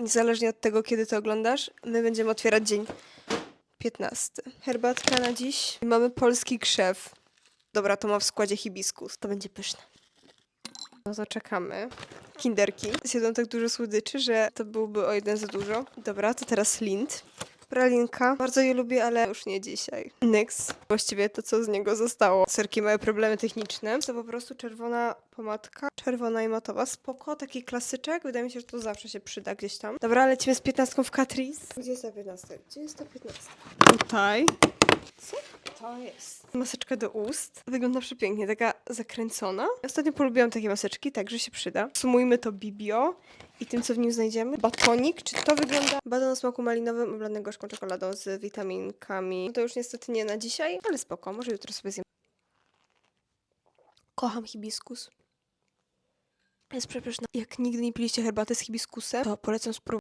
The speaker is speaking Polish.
niezależnie od tego, kiedy to oglądasz, my będziemy otwierać dzień 15. Herbatka na dziś. Mamy polski krzew. Dobra, to ma w składzie hibiskus. To będzie pyszne. No to czekamy. Kinderki. Zjedzą tak dużo słodyczy, że to byłby o jeden za dużo. Dobra, to teraz lint. Pralinka. Bardzo je lubię, ale już nie dzisiaj. Nyx. Właściwie to, co z niego zostało. Serki mają problemy techniczne. To po prostu czerwona pomadka. Czerwona i matowa. Spoko, taki klasyczek. Wydaje mi się, że to zawsze się przyda gdzieś tam. Dobra, lecimy z 15 w Catrice. Gdzie jest ta 15? Gdzie jest ta 15? Tutaj. To jest? Maseczka do ust. Wygląda przepięknie, taka zakręcona. Ostatnio polubiłam takie maseczki, także się przyda. Sumujmy to Bibio i tym, co w nim znajdziemy. Batonik, czy to wygląda? Baton o smaku malinowym, oblanego gorzką czekoladą z witaminkami. No to już niestety nie na dzisiaj, ale spoko, może jutro sobie zjem. Kocham hibiskus. Jest przepyszna. Jak nigdy nie piliście herbaty z hibiskusem, to polecam spróbować.